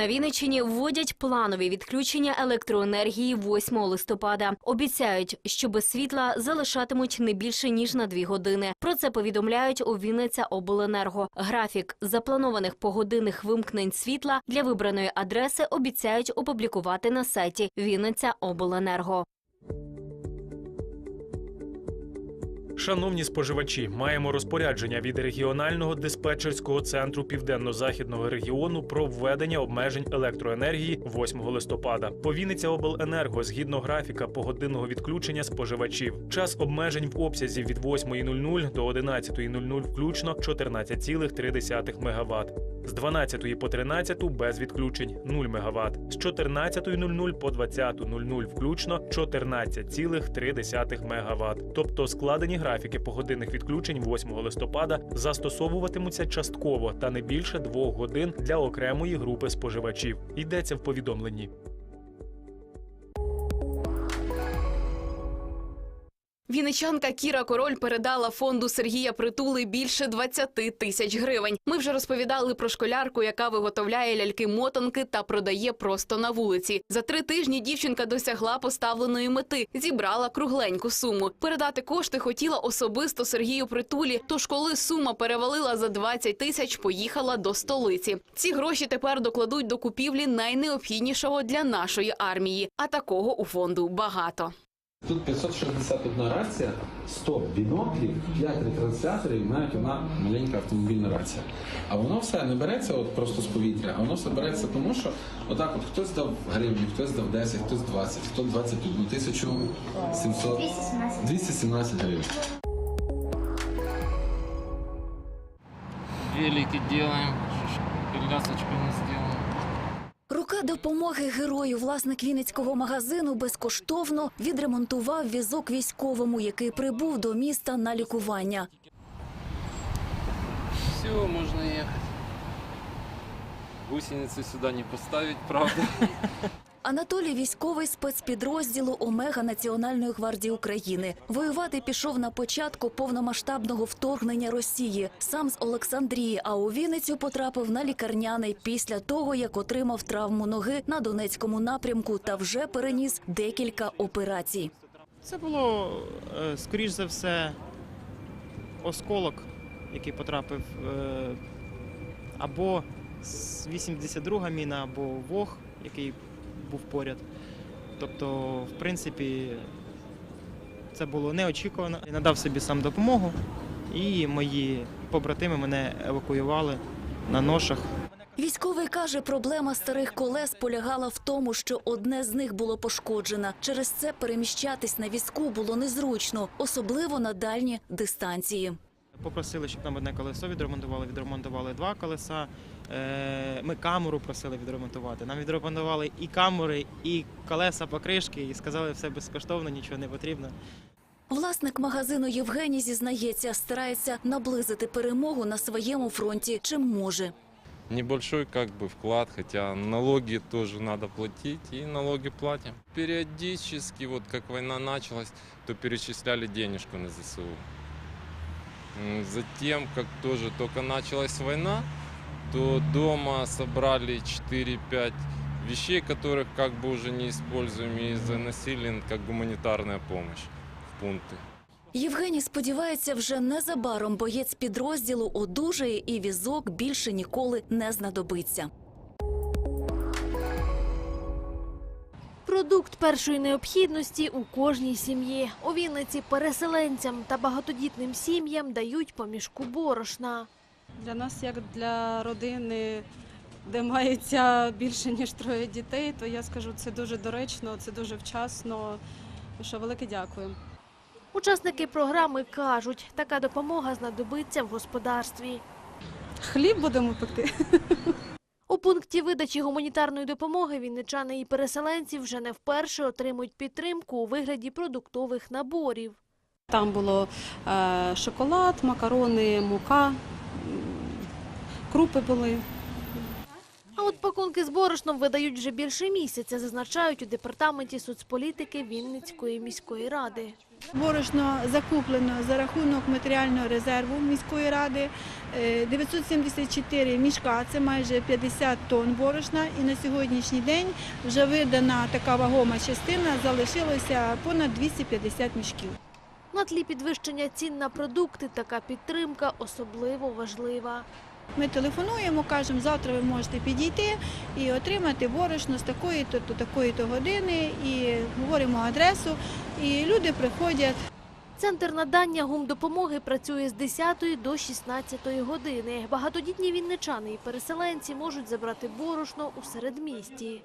На Вінниччині вводять планові відключення електроенергії 8 листопада. Обіцяють, що без світла залишатимуть не більше ніж на дві години. Про це повідомляють у Вінниця Обленерго. Графік запланованих погодинних вимкнень світла для вибраної адреси обіцяють опублікувати на сайті Вінниця Обленерго. Шановні споживачі, маємо розпорядження від регіонального диспетчерського центру південно-західного регіону про введення обмежень електроенергії 8 листопада. По Вінниця обленерго згідно графіка погодинного відключення споживачів. Час обмежень в обсязі від 8.00 до 11.00 включно 14,3 МВт. З 12 по 13 без відключень 0 МВт. З 14.00 по 20.00 включно 14,3 МВт. Тобто складені графіки погодинних відключень 8 листопада застосовуватимуться частково та не більше двох годин для окремої групи споживачів. Йдеться в повідомленні. Вінничанка Кіра Король передала фонду Сергія Притули більше 20 тисяч гривень. Ми вже розповідали про школярку, яка виготовляє ляльки-мотанки та продає просто на вулиці. За три тижні дівчинка досягла поставленої мети, зібрала кругленьку суму. Передати кошти хотіла особисто Сергію Притулі. Тож, коли сума перевалила за 20 тисяч, поїхала до столиці. Ці гроші тепер докладуть до купівлі найнеобхіднішого для нашої армії. А такого у фонду багато. Тут 561 рація, 100 біноклів, 5 ретрансляторів, і навіть одна маленька автомобільна рація. А воно все не береться от просто з повітря, а воно все береться тому, що отак от хтось дав гривню, хтось дав 10, хтось 20, хто 21 тисячу 700, 217. 217 гривень. велики делаем, колясочку не сделаем. Рука допомоги герою, власник вінницького магазину, безкоштовно відремонтував візок військовому, який прибув до міста на лікування. Все, можна їхати. Гусеницы сюда не поставить, правда. Анатолій військовий спецпідрозділу Омега Національної гвардії України. Воювати пішов на початку повномасштабного вторгнення Росії. Сам з Олександрії, а у Вінницю потрапив на лікарняний після того, як отримав травму ноги на Донецькому напрямку та вже переніс декілька операцій. Це було, е, скоріш за все, осколок, який потрапив е, або з 82 міна, або вог, який був поряд. Тобто, в принципі, це було неочікувано. Я надав собі сам допомогу, і мої побратими мене евакуювали на ношах. Військовий каже, проблема старих колес полягала в тому, що одне з них було пошкоджено. Через це переміщатись на візку було незручно, особливо на дальні дистанції. Попросили, щоб нам одне колесо відремонтували, відремонтували два колеса. Е, Ми камеру просили відремонтувати. Нам відремонтували і камери, і колеса, покришки, і сказали, все безкоштовно, нічого не потрібно. Власник магазину Євгеній зізнається, старається наблизити перемогу на своєму фронті, чим може. небольшой как бы вклад, хотя налоги тоже надо платить, и налоги платим. Периодически, вот как война началась, то перечисляли денежку на ЗСУ. М, Затем, как тоже только началась война, то дома собрали 4-5 вещей, которых как бы уже не используем, и заносили как гуманитарная помощь в пункты. Євгеній сподівається, вже незабаром боєць підрозділу одужає і візок більше ніколи не знадобиться. Продукт першої необхідності у кожній сім'ї. У Вінниці переселенцям та багатодітним сім'ям дають по мішку борошна. Для нас, як для родини, де мається більше ніж троє дітей, то я скажу, це дуже доречно, це дуже вчасно. Що велике дякую. Учасники програми кажуть, така допомога знадобиться в господарстві. Хліб будемо пекти. У пункті видачі гуманітарної допомоги вінничани і переселенці вже не вперше отримують підтримку у вигляді продуктових наборів. Там було е, шоколад, макарони, мука, крупи були. А от пакунки з борошном видають вже більше місяця, зазначають у департаменті соцполітики Вінницької міської ради. Борошно закуплено за рахунок матеріального резерву міської ради. Е, 974 мішка, це майже 50 тонн борошна. І на сьогоднішній день вже видана така вагома частина, залишилося понад 250 мішків. На тлі підвищення цін на продукти така підтримка особливо важлива. Ми телефонуємо, кажемо, завтра ви можете підійти і отримати борошно з такої-то до такої-то години, і говоримо адресу, і люди приходять. Центр надання гумдопомоги працює з 10 до 16 години. Багатодітні вінничани і переселенці можуть забрати борошно у середмісті.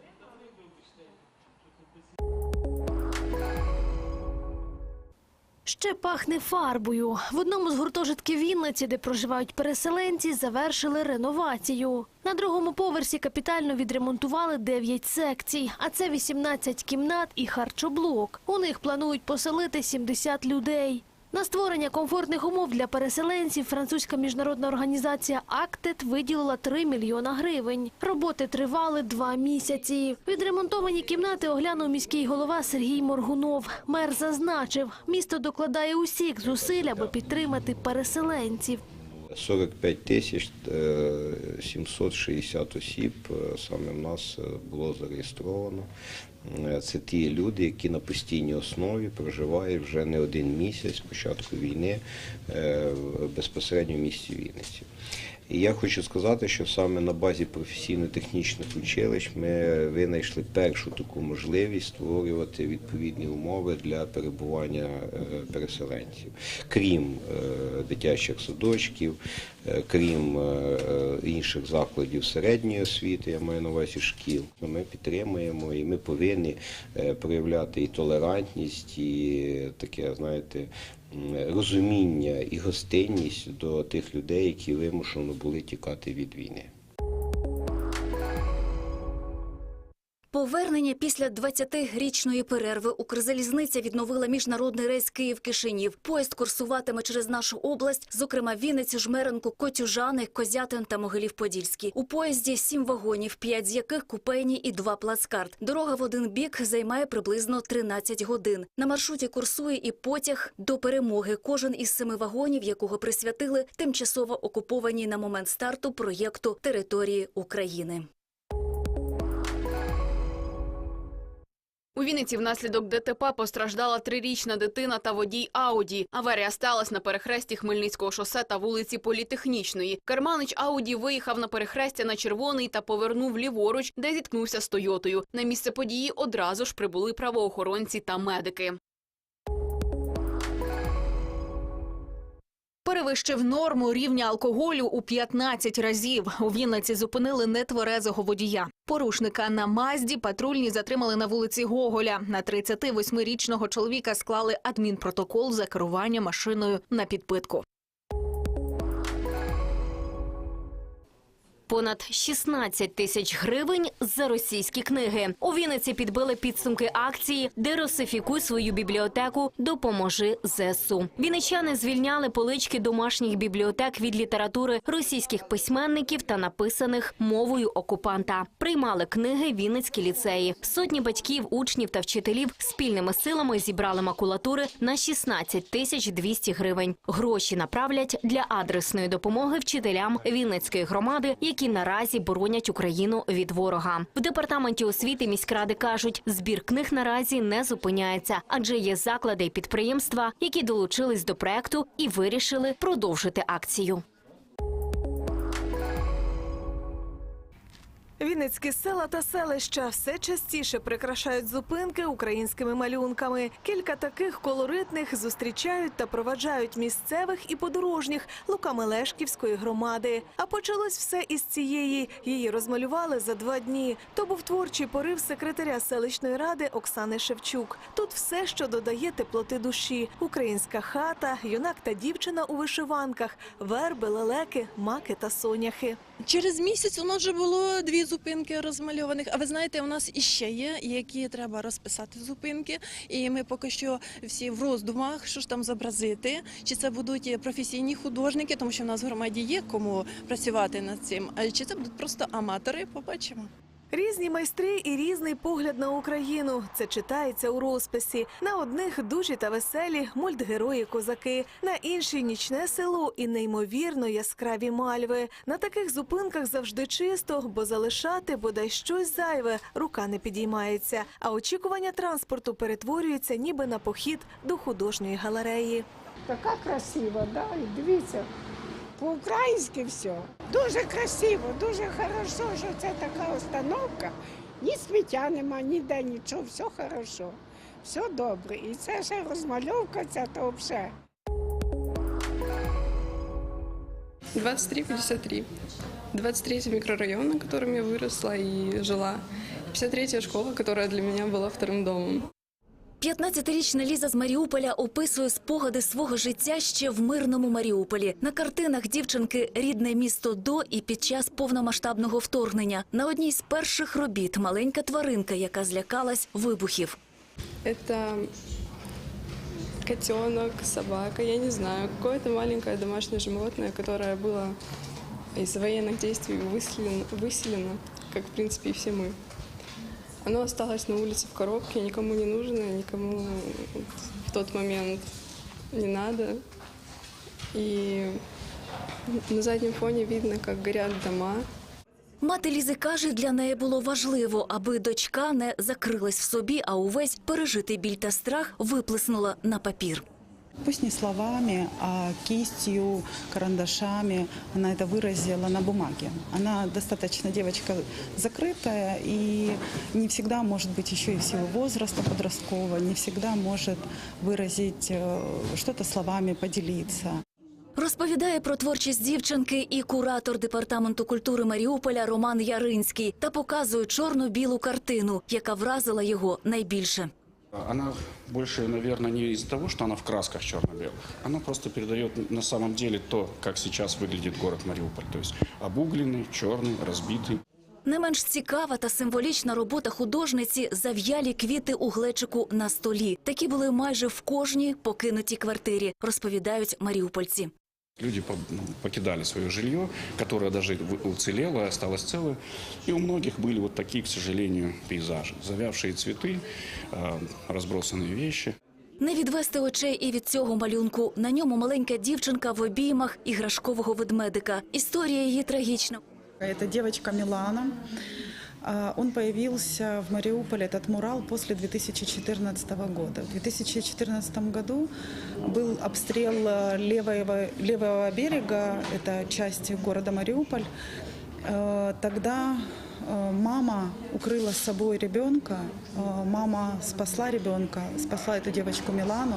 Ще пахне фарбою. В одному з гуртожитків Вінниці, де проживають переселенці, завершили реновацію. На другому поверсі капітально відремонтували 9 секцій, а це 18 кімнат і харчоблок. У них планують поселити 70 людей. На створення комфортних умов для переселенців французька міжнародна організація «Актет» виділила 3 мільйона гривень. Роботи тривали два місяці. Відремонтовані кімнати оглянув міський голова Сергій Моргунов. Мер зазначив, місто докладає усіх зусиль, аби підтримати переселенців. 45 тисяч е, 760 осіб е, саме в нас е, було зареєстровано. Е, Це ті люди, які на постійній основі проживають вже не один місяць з початку війни е, безпосередньо в місті Вінниці. І я хочу сказати, що саме на базі професійно-технічних училищ ми винайшли першу таку можливість створювати відповідні умови для перебування е, переселенців. Крім е, дитячих садочків, е, крім інших закладів середньої освіти, я маю на увазі шкіл. Ми підтримуємо і ми повинні проявляти і толерантність, і таке, знаєте, розуміння і гостинність до тих людей, які вимушено були тікати від війни. Повернення після 20-річної перерви Укрзалізниця відновила міжнародний рейс Київ-Кишинів. Поїзд курсуватиме через нашу область, зокрема Вінницю, Жмеренку, Котюжани, Козятин та Могилів-Подільський. У поїзді сім вагонів, п'ять з яких купейні і два плацкарт. Дорога в один бік займає приблизно 13 годин. На маршруті курсує і потяг до перемоги. Кожен із семи вагонів, якого присвятили тимчасово окупованій на момент старту проєкту території України. У Вінниці внаслідок ДТП постраждала трирічна дитина та водій Ауді. Аварія сталася на перехресті Хмельницького шосе та вулиці Політехнічної. Керманич Ауді виїхав на перехрестя на червоний та повернув ліворуч, де зіткнувся з Тойотою. На місце події одразу ж прибули правоохоронці та медики. Перевищив норму рівня алкоголю у 15 разів. У Вінниці зупинили нетверезого водія. Порушника на Мазді патрульні затримали на вулиці Гоголя. На 38-річного чоловіка склали адмінпротокол за керування машиною на підпитку. Понад 16 тисяч гривень за російські книги. У Вінниці підбили підсумки акції «Деросифікуй свою бібліотеку, допоможи ЗСУ». Вінничани звільняли полички домашніх бібліотек від літератури російських письменників та написаних мовою окупанта. Приймали книги Вінницькі ліцеї. Сотні батьків, учнів та вчителів спільними силами зібрали макулатури на 16 тисяч 200 гривень. Гроші направлять для адресної допомоги вчителям Вінницької громади, які наразі боронять Україну від ворога. В департаменті освіти міськради кажуть, збір книг наразі не зупиняється, адже є заклади і підприємства, які долучились до проекту і вирішили продовжити акцію. Вінницькі села та селища все частіше прикрашають зупинки українськими малюнками. Кілька таких колоритних зустрічають та проваджають місцевих і подорожніх луками Лешківської громади. А почалось все із цієї. Її розмалювали за два дні. То був творчий порив секретаря селищної ради Оксани Шевчук. Тут все, що додає теплоти душі: українська хата, юнак та дівчина у вишиванках, верби, лелеки, маки та соняхи. Через місяць у нас вже було дві зупинки розмальованих. А ви знаєте, у нас іще є, які треба розписати зупинки. І ми поки що всі в роздумах, що ж там зобразити. Чи це будуть професійні художники, тому що в нас в громаді є кому працювати над цим. А чи це будуть просто аматори? Побачимо. Різні майстри і різний погляд на Україну. Це читається у розписі. На одних дужі та веселі мультгерої козаки, на інші нічне село і неймовірно яскраві мальви. На таких зупинках завжди чисто, бо залишати бодай щось зайве рука не підіймається. А очікування транспорту перетворюється ніби на похід до художньої галереї. Така красива, да, і дивіться, по-українськи все. Дуже красиво, дуже хорошо, що це така установка. Ні сміття нема, ніде нічого, все хорошо, все добре. І це ще розмальовка, ця то взагалі. 23-53. 23 микрорайон, на котором я выросла и жила. 53-я школа, которая для меня была вторым домом. 15-річна Ліза з Маріуполя описує спогади свого життя ще в мирному Маріуполі. На картинах дівчинки рідне місто до і під час повномасштабного вторгнення. На одній з перших робіт маленька тваринка, яка злякалась вибухів. Это котенок, собака, я не знаю, какое-то маленькое домашнее животное, которое было из военных действий выселено, выселено, как, в принципе, и все мы. Оно осталось на улице в коробке, никому не нужно, никому в тот момент не надо. И на заднем фоне видно, как горят дома. Мати Лізи каже, для неї було важливо, аби дочка не закрилась в собі, а увесь пережитий біль та страх виплеснула на папір. Пусть не словами, а кистью, карандашами она это выразила на бумаге. Она достаточно девочка закрытая и не всегда может быть еще и в силу возраста подросткового, не всегда может выразить э, что-то словами, поделиться. Розповідає про творчість дівчинки і куратор департаменту культури Маріуполя Роман Яринський та показує чорно-білу картину, яка вразила його найбільше. Она больше, наверное, не из-за того, что она в красках черно-белых. Она просто передает на самом деле то, как сейчас выглядит город Мариуполь. То есть обугленный, черный, разбитый. Не менш цікава та символічна робота художниці зав'ялі квіти у глечику на столі. Такі були майже в кожній покинутій квартирі, розповідають маріупольці. Люди по- ну, покидали свое жилье, которое даже в- уцелело, и осталось целое. И у многих были вот такие, к сожалению, пейзажи. Завявшие цветы, э, разбросанные вещи. Не відвести очей і від цього малюнку. На ньому маленька дівчинка в обіймах іграшкового ведмедика. Історія її трагічна. Это девочка Милана. А, Он появился в Мариуполе, этот мурал, после 2014 года. В 2014 году был обстрел э, левого, левого берега, это часть города Мариуполь. Э, Тогда э, мама укрыла с собой ребенка, э, мама спасла ребенка, спасла эту девочку Милану,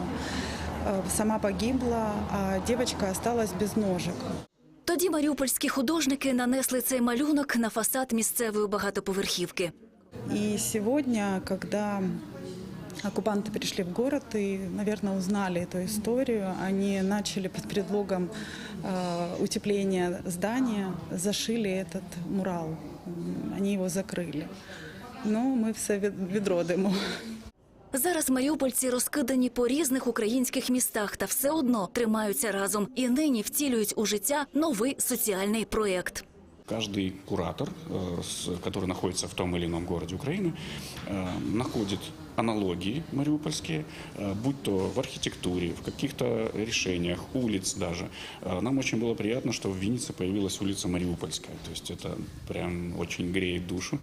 Э, сама погибла, а девочка осталась без ножек. Тоді маріупольські художники нанесли цей малюнок на фасад місцевої багатоповерхівки. И сегодня, когда оккупанты пришли в город и, наверное, узнали эту историю, они начали под предлогом э, утепления здания, зашили этот мурал. М, Они его закрыли. Но мы все вед- ведро дыму. Зараз маріупольці розкидані по різних українських містах та все одно тримаються разом і нині втілюють у життя новий соціальний проєкт. Каждый куратор, э, с- который находится в том или ином городе Украины, э, находит аналогии мариупольские, э, будь то в архитектуре, в каких-то решениях, улиц даже. Э, Нам очень было приятно, что в Виннице появилась улица Мариупольская. То есть это прям очень греет душу.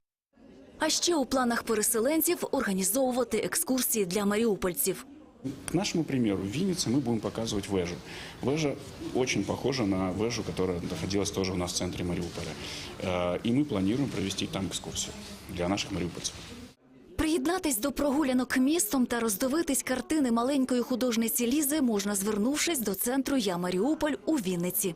А ще у планах переселенців організовувати екскурсії для маріупольців. К нашему примеру, в Виннице мы будем показывать вежу. Вежа очень похожа на вежу, которая находилась тоже у нас в центре Мариуполя. Э, И мы планируем провести там экскурсию для наших мариупольцев. Приєднатись до прогулянок містом та роздивитись картини маленької художниці Лізи можна, звернувшись до центру Я Маріуполь у Вінниці.